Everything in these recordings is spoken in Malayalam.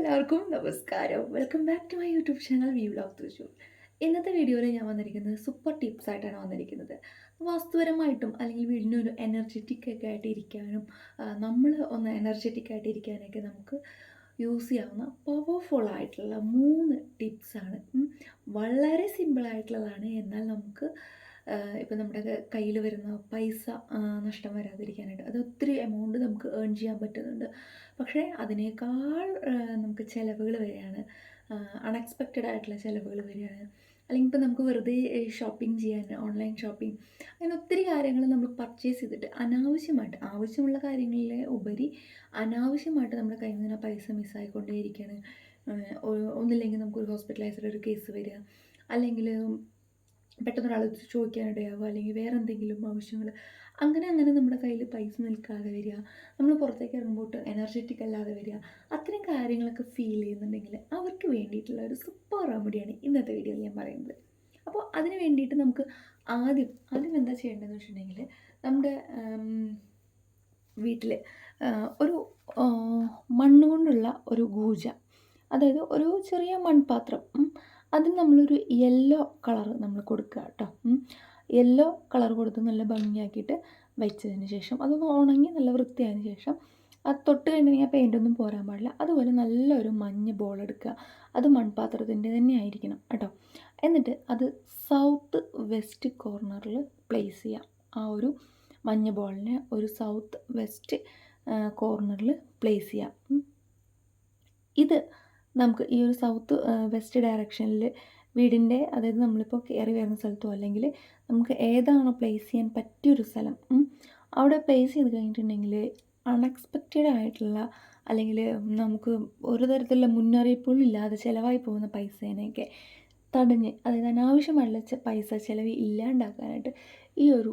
എല്ലാവർക്കും നമസ്കാരം. Welcome back to my YouTube channel V vlog Thrissur ഇന്നത്തെ വീഡിയോയിൽ ഞാൻ വന്നിരിക്കുന്നത് സൂപ്പർ ടിപ്സ് ആയിട്ടാണ് വന്നിരിക്കുന്നത്. വാസ്തുപരമായിട്ടും അല്ലെങ്കിൽ വീടിനൊരു എനർജറ്റിക് ഒക്കെ ആയിട്ട് ഇരിക്കാനും നമ്മൾ ഒന്ന് എനർജറ്റിക് ആയിട്ട് ഇരിക്കാനൊക്കെ നമുക്ക് യൂസ് ചെയ്യാവുന്ന പവർഫുൾ ആയിട്ടുള്ള മൂന്ന് ടിപ്സാണ് വളരെ സിമ്പിളായിട്ടുള്ളതാണ് എന്നാൽ നമുക്ക് ഇപ്പം നമ്മുടെ കയ്യിൽ വരുന്ന പൈസ നഷ്ടം വരാതിരിക്കാനായിട്ട്. അത് ഒത്തിരി എമൗണ്ട് നമുക്ക് ഏൺ ചെയ്യാൻ പറ്റുന്നുണ്ട്. പക്ഷേ അതിനേക്കാൾ നമുക്ക് ചിലവുകൾ വരികയാണ്. അൺഎക്സ്പെക്റ്റഡ് ആയിട്ടുള്ള ചിലവുകൾ വരികയാണ്. അല്ലെങ്കിൽ ഇപ്പം നമുക്ക് വെറുതെ ഷോപ്പിംഗ് ചെയ്യാൻ ഓൺലൈൻ ഷോപ്പിംഗ് അങ്ങനെ ഒത്തിരി കാര്യങ്ങൾ നമ്മൾ പർച്ചേസ് ചെയ്തിട്ട് അനാവശ്യമായിട്ട് ആവശ്യമുള്ള കാര്യങ്ങളിലെ ഉപരി അനാവശ്യമായിട്ട് നമ്മുടെ കയ്യിൽ നിന്ന് പൈസ മിസ്സായിക്കൊണ്ടേയിരിക്കുകയാണ് ഒന്നില്ലെങ്കിൽ നമുക്കൊരു ഹോസ്പിറ്റലൈസ്ഡ് ഒരു കേസ് വരിക. അല്ലെങ്കിൽ പെട്ടെന്ന് ഒരാൾ ചോദിക്കാനിടയാവുക അല്ലെങ്കിൽ വേറെ എന്തെങ്കിലും ആവശ്യങ്ങൾ അങ്ങനെ അങ്ങനെ നമ്മുടെ കയ്യിൽ പൈസ നിൽക്കാതെ വരിക. നമ്മൾ പുറത്തേക്ക് ഇറങ്ങുമ്പോൾ എനർജറ്റിക് അല്ലാതെ വരിക. അത്തരം കാര്യങ്ങളൊക്കെ ഫീൽ ചെയ്യുന്നുണ്ടെങ്കിൽ അവർക്ക് വേണ്ടിയിട്ടുള്ള ഒരു സൂപ്പർ റെമഡിയാണ് ഇന്നത്തെ വീഡിയോയിൽ ഞാൻ പറയുന്നത്. അപ്പോൾ അതിന് വേണ്ടിയിട്ട് നമുക്ക് ആദ്യം ആദ്യം എന്താ ചെയ്യേണ്ടതെന്ന് വെച്ചിട്ടുണ്ടെങ്കിൽ നമ്മുടെ വീട്ടിൽ ഒരു മണ്ണുകൊണ്ടുള്ള മണ്ണ് കൊണ്ടുള്ള ഒരു ഗൂജ. അതായത് ഒരു ചെറിയ മൺപാത്രം. അതിന് നമ്മളൊരു യെല്ലോ കളർ നമ്മൾ കൊടുക്കുക കേട്ടോ യെല്ലോ കളർ കൊടുത്ത് നല്ല ഭംഗിയാക്കിയിട്ട് വെച്ചതിന് ശേഷം അതൊന്ന് ഉണങ്ങി നല്ല വൃത്തിയായതിന് ശേഷം അത് തൊട്ട് കഴിഞ്ഞിട്ടുണ്ടെങ്കിൽ പെയിന്റ് ഒന്നും പോരാൻ പാടില്ല. അതുപോലെ നല്ലൊരു മഞ്ഞ ബോൾ എടുക്കുക. അത് മൺപാത്രത്തിന്റെ തന്നെ ആയിരിക്കണം കേട്ടോ. എന്നിട്ട് അത് സൗത്ത് വെസ്റ്റ് കോർണറിൽ പ്ലേസ് ചെയ്യാം. ആ ഒരു മഞ്ഞ ബോളിനെ ഒരു സൗത്ത് വെസ്റ്റ് കോർണറിൽ പ്ലേസ് ചെയ്യാം. ഇത് നമുക്ക് ഈ ഒരു സൗത്ത് വെസ്റ്റ് ഡയറക്ഷനിൽ വീടിന്റെ അതായത് നമ്മളിപ്പോൾ കയറി വരുന്ന സ്ഥലത്തോ അല്ലെങ്കിൽ നമുക്ക് ഏതാണോ പ്ലേസ് ചെയ്യാൻ പറ്റിയൊരു സ്ഥലം അവിടെ പ്ലേസ് ചെയ്ത് കഴിഞ്ഞിട്ടുണ്ടെങ്കിൽ അൺഎക്സ്പെക്റ്റഡ് ആയിട്ടുള്ള അല്ലെങ്കിൽ നമുക്ക് ഒരു തരത്തിലുള്ള മുന്നറിയിപ്പുകളും ഇല്ലാതെ ചിലവായി പോകുന്ന പൈസേനെയൊക്കെ തടഞ്ഞ് അതായത് അനാവശ്യമായിട്ടുള്ള പൈസ ചിലവ് ഇല്ലാണ്ടാക്കാനായിട്ട് ഈ ഒരു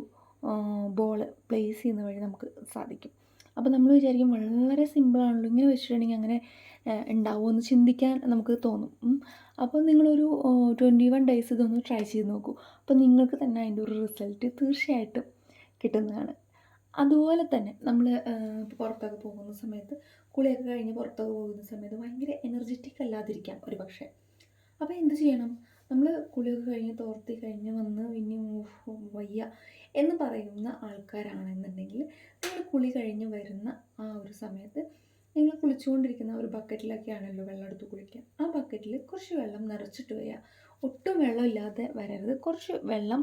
ബോൾ പ്ലേസ് ചെയ്യുന്ന വഴി നമുക്ക് സാധിക്കും. അപ്പോൾ നമ്മൾ വിചാരിക്കും വളരെ സിമ്പിളാണല്ലോ ഇങ്ങനെ വെച്ചിട്ടുണ്ടെങ്കിൽ അങ്ങനെ ഉണ്ടാവുമെന്ന് ചിന്തിക്കാൻ നമുക്ക് തോന്നും. അപ്പോൾ നിങ്ങളൊരു ട്വന്റി വൺ ഡേയ്സ് ഇതൊന്ന് ട്രൈ ചെയ്ത് നോക്കൂ. അപ്പോൾ നിങ്ങൾക്ക് തന്നെ അതിന്റെ ഒരു റിസൾട്ട് തീർച്ചയായിട്ടും കിട്ടുന്നതാണ്. അതുപോലെ തന്നെ നമ്മൾ പുറത്തൊക്കെ പോകുന്ന സമയത്ത് കുളിയൊക്കെ കഴിഞ്ഞ് പുറത്തൊക്കെ പോകുന്ന സമയത്ത് ഭയങ്കര എനർജറ്റിക് അല്ലാതിരിക്കാം ഒരു പക്ഷേ. അപ്പോൾ എന്ത് ചെയ്യണം? നമ്മൾ കുളിയൊക്കെ കഴിഞ്ഞ് തോർത്തി കഴിഞ്ഞ് വന്ന് പിന്നെ വയ്യ. എന്ന് പറയുന്ന ആൾക്കാരാണെന്നുണ്ടെങ്കിൽ നിങ്ങൾ കുളി കഴിഞ്ഞ് വരുന്ന ആ ഒരു സമയത്ത് നിങ്ങൾ കുളിച്ചുകൊണ്ടിരിക്കുന്ന ഒരു ബക്കറ്റിലൊക്കെ ആണല്ലോ വെള്ളം എടുത്ത് കുളിക്കുക. ആ ബക്കറ്റിൽ കുറച്ച് വെള്ളം നിറച്ചിട്ട് വരിക. ഒട്ടും വെള്ളമില്ലാതെ വരരുത്. കുറച്ച് വെള്ളം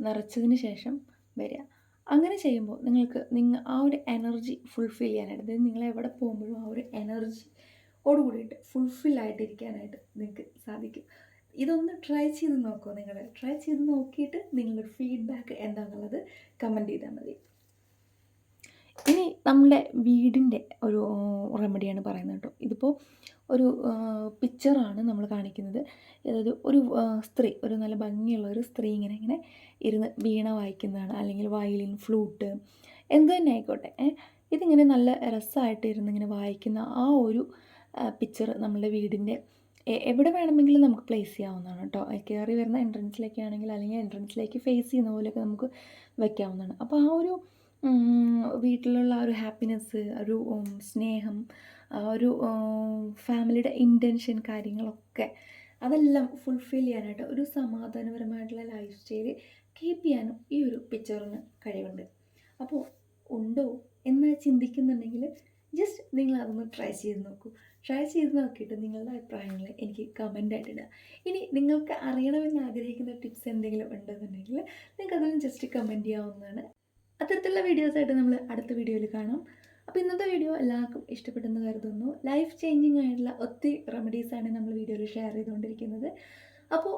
നിറച്ചതിന് ശേഷം വരിക. അങ്ങനെ ചെയ്യുമ്പോൾ നിങ്ങൾക്ക് നിങ്ങൾ ആ ഒരു എനർജി ഫുൾഫിൽ ചെയ്യാനായിട്ട് അതായത് നിങ്ങൾ എവിടെ പോകുമ്പോഴും ആ ഒരു എനർജി ഓടുകൂടിയിട്ട് ഫുൾഫിൽ ആയിട്ടിരിക്കാനായിട്ട് നിങ്ങൾക്ക് സാധിക്കും. ഇതൊന്ന് ട്രൈ ചെയ്ത് നോക്കൂ നിങ്ങൾ ട്രൈ ചെയ്ത് നോക്കിയിട്ട് നിങ്ങളുടെ ഫീഡ്ബാക്ക് എന്താണെന്നുള്ളത് കമന്റ് ചെയ്താൽ മതി. ഇനി നമ്മുടെ വീടിന്റെ ഒരു റെമഡിയാണ് പറയുന്നത് കേട്ടോ. ഇതിപ്പോൾ ഒരു പിക്ചറാണ് നമ്മൾ കാണിക്കുന്നത്. അതായത് ഒരു സ്ത്രീ ഒരു നല്ല ഭംഗിയുള്ള ഒരു സ്ത്രീ ഇങ്ങനെ ഇങ്ങനെ ഇരുന്ന് വീണ വായിക്കുന്നതാണ്. അല്ലെങ്കിൽ വയലിൻ ഫ്ലൂട്ട് എന്ത് തന്നെ ആയിക്കോട്ടെ ഇതിങ്ങനെ നല്ല രസമായിട്ട് ഇരുന്ന് ഇങ്ങനെ വായിക്കുന്ന ആ ഒരു പിക്ചർ നമ്മുടെ വീടിന്റെ എവിടെ വേണമെങ്കിലും നമുക്ക് പ്ലേസ് ചെയ്യാവുന്നതാണ് കേട്ടോ. കയറി വരുന്ന എൻട്രൻസിലേക്ക് ആണെങ്കിൽ അല്ലെങ്കിൽ എൻട്രൻസിലേക്ക് ഫേസ് ചെയ്യുന്ന പോലെയൊക്കെ നമുക്ക് വയ്ക്കാവുന്നതാണ് അപ്പോൾ ആ ഒരു വീട്ടിലുള്ള ആ ഒരു ഹാപ്പിനെസ് ഒരു സ്നേഹം ആ ഒരു ഫാമിലിയുടെ ഇന്റൻഷൻ കാര്യങ്ങളൊക്കെ അതെല്ലാം ഫുൾഫിൽ ചെയ്യാനായിട്ട് ഒരു സമാധാനപരമായിട്ടുള്ള ലൈഫ് സ്റ്റൈൽ കീപ്പ് ചെയ്യാനും ഈ ഒരു പിക്ചറിന് കഴിവുണ്ട്. അപ്പോൾ ഉണ്ടോ എന്ന് ചിന്തിക്കുന്നുണ്ടെങ്കിൽ ജസ്റ്റ് നിങ്ങൾ അതൊന്ന് ട്രൈ ചെയ്ത് നോക്കൂ. ട്രൈ ചെയ്ത് നോക്കിയിട്ട് നിങ്ങളുടെ അഭിപ്രായങ്ങൾ എനിക്ക് കമന്റായിട്ട് ഇടുക ഇനി നിങ്ങൾക്ക് അറിയണമെന്ന് ആഗ്രഹിക്കുന്ന ടിപ്സ് എന്തെങ്കിലും ഉണ്ടെന്നുണ്ടെങ്കിൽ നിങ്ങൾക്ക് അതൊന്നും ജസ്റ്റ് കമന്റ് ചെയ്യാവുന്നതാണ്. അത്തരത്തിലുള്ള വീഡിയോസായിട്ട് നമ്മൾ അടുത്ത വീഡിയോയിൽ കാണാം. അപ്പോൾ ഇന്നത്തെ വീഡിയോ എല്ലാവർക്കും ഇഷ്ടപ്പെട്ടെന്ന് കരുതുന്നു. ലൈഫ് ചേഞ്ചിങ് ആയിട്ടുള്ള ഒത്തിരി റെമഡീസാണ് നമ്മൾ വീഡിയോയിൽ ഷെയർ ചെയ്തുകൊണ്ടിരിക്കുന്നത്. അപ്പോൾ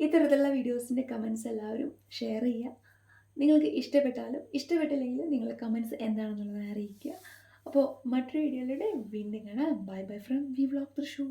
ഇത്തരത്തിലുള്ള വീഡിയോസിന്റെ കമൻസ് എല്ലാവരും ഷെയർ ചെയ്യുക. നിങ്ങൾക്ക് ഇഷ്ടപ്പെട്ടാലും ഇഷ്ടപ്പെട്ടില്ലെങ്കിൽ നിങ്ങളുടെ കമൻസ് എന്താണെന്നുള്ളത് അറിയിക്കുക. അപ്പോൾ മറ്റൊരു വീഡിയോയിലൂടെ വീണ്ടും കാണാം. Bye bye from V vlog Thrissur